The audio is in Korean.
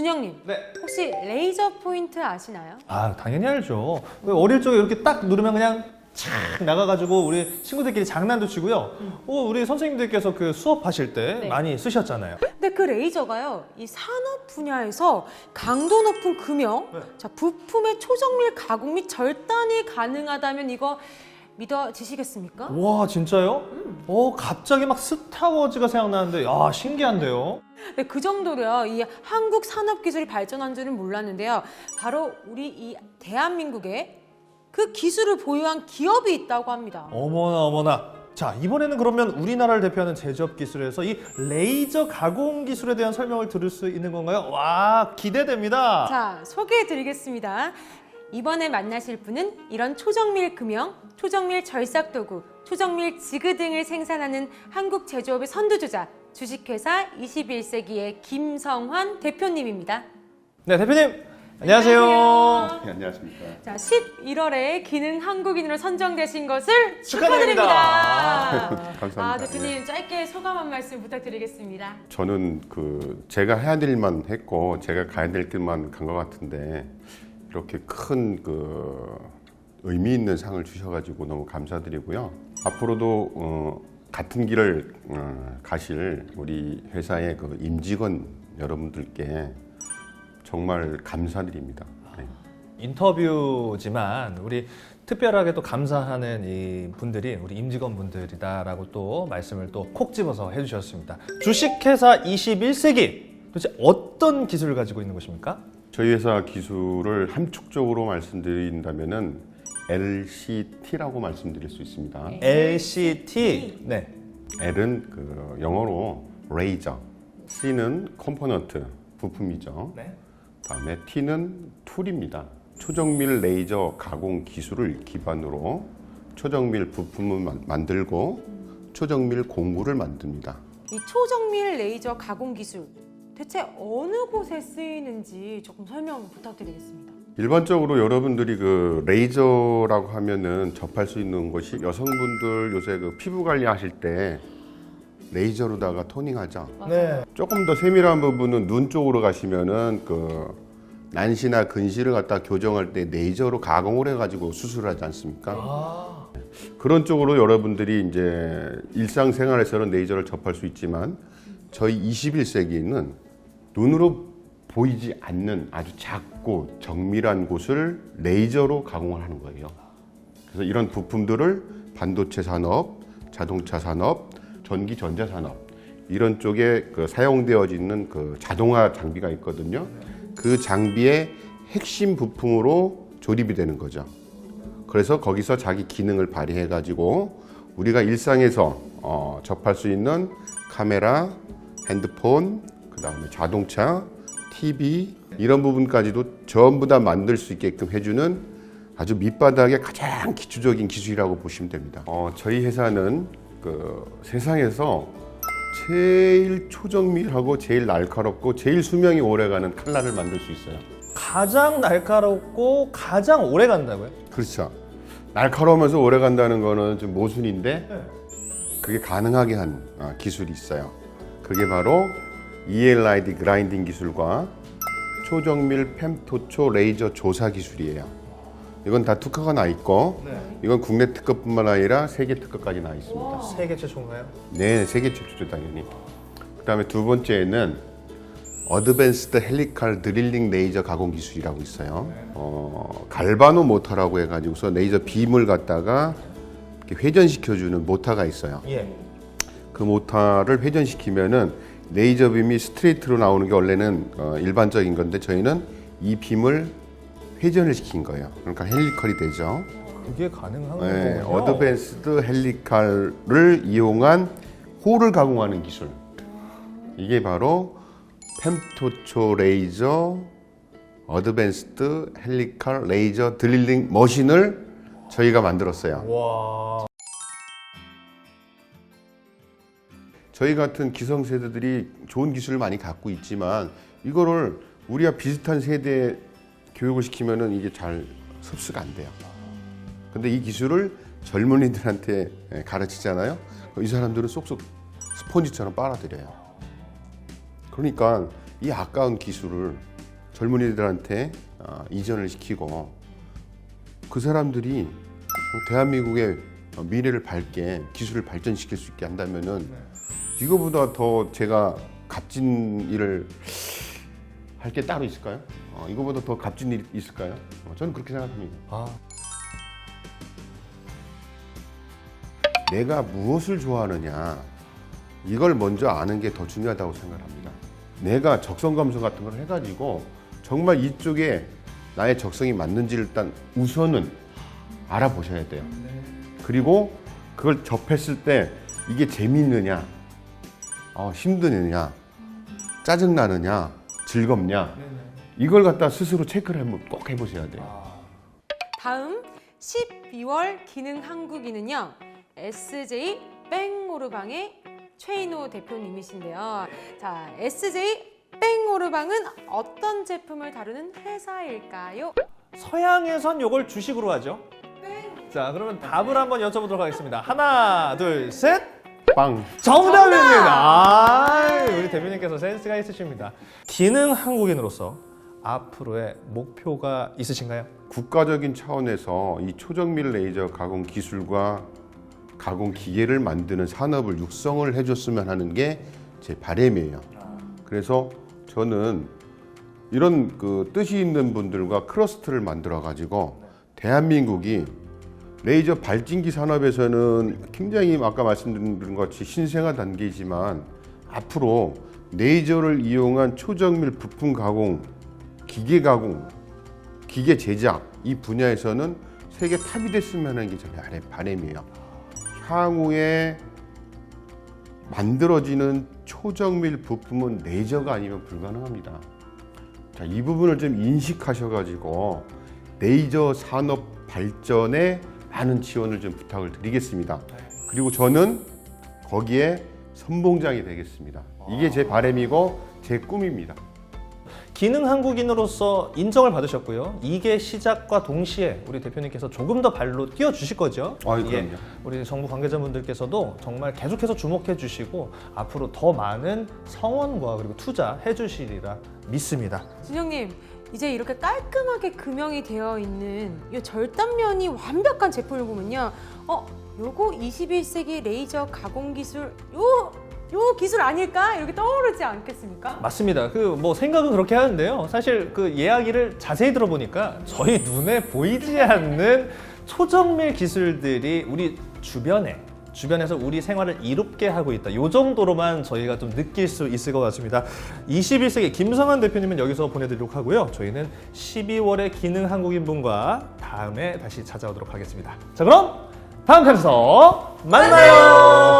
준영님, 네. 혹시 레이저 포인트 아시나요? 아 당연히 알죠. 어릴 적에 이렇게 딱 누르면 그냥 착 나가가지고 우리 친구들끼리 장난도 치고요. 어, 우리 선생님들께서 그 수업하실 때 네. 많이 쓰셨잖아요. 근데 그 레이저가요, 이 산업 분야에서 강도 높은 금형, 네. 자 부품의 초정밀 가공 및 절단이 가능하다면 이거 믿어지시겠습니까? 와 진짜요? 어 갑자기 막 스타워즈가 생각나는데 아 신기한데요. 네, 그 정도로요. 이 한국 산업 기술이 발전한 줄은 몰랐는데요. 바로 우리 이 대한민국에 그 기술을 보유한 기업이 있다고 합니다. 어머나 어머나. 자 이번에는 그러면 우리나라를 대표하는 제조업 기술에서 이 레이저 가공 기술에 대한 설명을 들을 수 있는 건가요? 와 기대됩니다. 자, 소개해 드리겠습니다. 이번에 만나실 분은 이런 초정밀 금형, 초정밀 절삭 도구, 초정밀 지그 등을 생산하는 한국 제조업의 선두주자, 주식회사 21세기의 김성환 대표님입니다. 네 대표님 안녕하세요. 안녕하세요. 네, 안녕하십니까. 자, 11월에 기능 한국인으로 선정되신 것을 축하드립니다. 축하드립니다. 감사합니다. 아, 대표님 짧게 소감 한 말씀 부탁드리겠습니다. 저는 그 제가 해야 될 일만 했고 제가 가야 될 길만 간 것 같은데 이렇게 큰 그 의미 있는 상을 주셔가지고 너무 감사드리고요. 앞으로도 어, 같은 길을 어, 가실 우리 회사의 그 임직원 여러분들께 정말 감사드립니다. 네. 인터뷰지만 우리 특별하게 또 감사하는 이 분들이 우리 임직원 분들이다라고 또 말씀을 또 콕 집어서 해주셨습니다. 주식회사 21세기 도대체 어떤 기술을 가지고 있는 것입니까? 저희 회사 기술을 함축적으로 말씀드린다면은 LCT라고 말씀드릴 수 있습니다. LCT 네. L은 그 영어로 레이저, C는 컴포넌트 부품이죠. 네. 다음에 T는 툴입니다. 초정밀 레이저 가공 기술을 기반으로 초정밀 부품을 만- 만들고 초정밀 공구를 만듭니다. 이 초정밀 레이저 가공 기술 대체 어느 곳에 쓰이는지 조금 설명 부탁드리겠습니다. 일반적으로 여러분들이 그 레이저라고 하면은 접할 수 있는 것이 여성분들 요새 그 피부 관리하실 때 레이저로다가 토닝하죠. 네. 조금 더 세밀한 부분은 눈 쪽으로 가시면은 그 난시나 근시를 갖다 교정할 때 레이저로 가공을 해가지고 수술하지 않습니까? 아. 그런 쪽으로 여러분들이 이제 일상생활에서는 레이저를 접할 수 있지만 저희 21세기에는 눈으로 보이지 않는 아주 작고 정밀한 곳을 레이저로 가공을 하는 거예요. 그래서 이런 부품들을 반도체 산업, 자동차 산업, 전기 전자 산업 이런 쪽에 그 사용되어지는 그 자동화 장비가 있거든요. 그 장비의 핵심 부품으로 조립이 되는 거죠. 그래서 거기서 자기 기능을 발휘해 가지고 우리가 일상에서 어, 접할 수 있는 카메라, 핸드폰, 그다음에 자동차, TV 이런 부분까지도 전부 다 만들 수 있게끔 해주는 아주 밑바닥의 가장 기초적인 기술이라고 보시면 됩니다. 어, 저희 회사는 그 세상에서 제일 초정밀하고 제일 날카롭고 제일 수명이 오래가는 칼날을 만들 수 있어요. 가장 날카롭고 가장 오래 간다고요? 그렇죠. 날카로우면서 오래 간다는 거는 좀 모순인데 그게 가능하게 한 아, 기술이 있어요. 그게 바로 ELID 그라인딩 기술과 초정밀 fem토초 레이저 조사 기술이에요. 이건 다 특허가 나 있고 이건 국내 특허뿐만 아니라 세계 특허까지 나 있습니다. 세계 최초인가요? 네, 세계 최초죠 당연히. 그다음에 두 번째는 어드밴스드 헬리칼 드릴링 레이저 가공 기술이라고 있어요. 어, 갈바노 모터라고 해가지고서 레이저 빔을 갖다가 이렇게 회전시켜주는 모터가 있어요. 예. 그 모터를 회전시키면은 레이저 빔이 스트레이트로 나오는 게 원래는 어, 일반적인 건데 저희는 이 빔을 회전을 시킨 거예요. 그러니까 헬리컬이 되죠. 그게 가능한 네, 거군요. 어드밴스드 헬리칼을 이용한 홀을 가공하는 기술. 이게 바로 펜토초 레이저 어드밴스드 헬리칼 레이저 드릴링 머신을 저희가 만들었어요. 와. 저희 같은 기성세대들이 좋은 기술을 많이 갖고 있지만 이거를 우리와 비슷한 세대에 교육을 시키면은 이게 잘 흡수가 안 돼요. 근데 이 기술을 젊은이들한테 예, 가르치잖아요. 이 사람들은 쏙쏙 스폰지처럼 빨아들여요. 그러니까 이 아까운 기술을 젊은이들한테 아, 이전을 시키고 그 사람들이 대한민국의 미래를 밝게 기술을 발전시킬 수 있게 한다면은 이거보다 더 제가 값진 일을 할 게 따로 있을까요? 어, 이거보다 더 값진 일이 있을까요? 어, 저는 그렇게 생각합니다. 아, 내가 무엇을 좋아하느냐 이걸 먼저 아는 게 더 중요하다고 생각합니다. 내가 적성 감소 같은 걸 해가지고 정말 이쪽에 나의 적성이 맞는지를 일단 우선은 알아보셔야 돼요. 그리고 그걸 접했을 때 이게 재밌느냐, 어, 힘드느냐, 짜증 나느냐, 즐겁냐 이걸 갖다 스스로 체크를 한번 꼭 해보셔야 돼요. 다음 12월 기능 한국인은요. SJ 뺑오르방의 최인호 대표님이신데요. 자, SJ 뺑오르방은 어떤 제품을 다루는 회사일까요? 서양에선 이걸 주식으로 하죠. 자, 그러면 답을 한번 여쭤보도록 하겠습니다. 하나, 둘, 셋. 빵. 정답입니다. 아, 우리 대표님께서 센스가 있으십니다. 기능 한국인으로서 앞으로의 목표가 있으신가요? 국가적인 차원에서 이 초정밀 레이저 가공 기술과 가공 기계를 만드는 산업을 육성을 해줬으면 하는 게 제 바람이에요. 그래서 저는 이런 그 뜻이 있는 분들과 크러스트를 만들어 가지고 대한민국이 레이저 발진기 산업에서는 굉장히 아까 말씀드린 것 같이 신생아 단계이지만 앞으로 레이저를 이용한 초정밀 부품 가공, 기계 가공, 기계 제작 이 분야에서는 세계 탑이 됐으면 하는 게제 바람이에요. 향후에 만들어지는 초정밀 부품은 레이저가 아니면 불가능합니다. 자, 이 부분을 좀 인식하셔가지고 레이저 산업 발전에 많은 지원을 좀 부탁을 드리겠습니다. 그리고 저는 거기에 선봉장이 되겠습니다. 이게 제 바람이고 제 꿈입니다. 기능 한국인으로서 인정을 받으셨고요. 이게 시작과 동시에 우리 대표님께서 조금 더 발로 뛰어 주실 거죠. 아이, 예. 그럼요. 우리 정부 관계자분들께서도 정말 계속해서 주목해 주시고 앞으로 더 많은 성원과 그리고 투자해 주시리라 믿습니다. 준영님, 이제 이렇게 깔끔하게 금형이 되어 있는 이 절단면이 완벽한 제품을 보면요. 어, 요거 21세기 레이저 가공 기술 요, 요 기술 아닐까? 이렇게 떠오르지 않겠습니까? 맞습니다. 그 뭐 생각은 그렇게 하는데요. 사실 그 이야기를 자세히 들어보니까 저희 눈에 보이지 않는 초정밀 기술들이 우리 주변에 주변에서 우리 생활을 이롭게 하고 있다. 요 정도로만 저희가 좀 느낄 수 있을 것 같습니다. 21세기 김성환 대표님은 여기서 보내드리도록 하고요. 저희는 12월의 기능 한국인 분과 다음에 다시 찾아오도록 하겠습니다. 자 그럼 다음 편에서 만나요.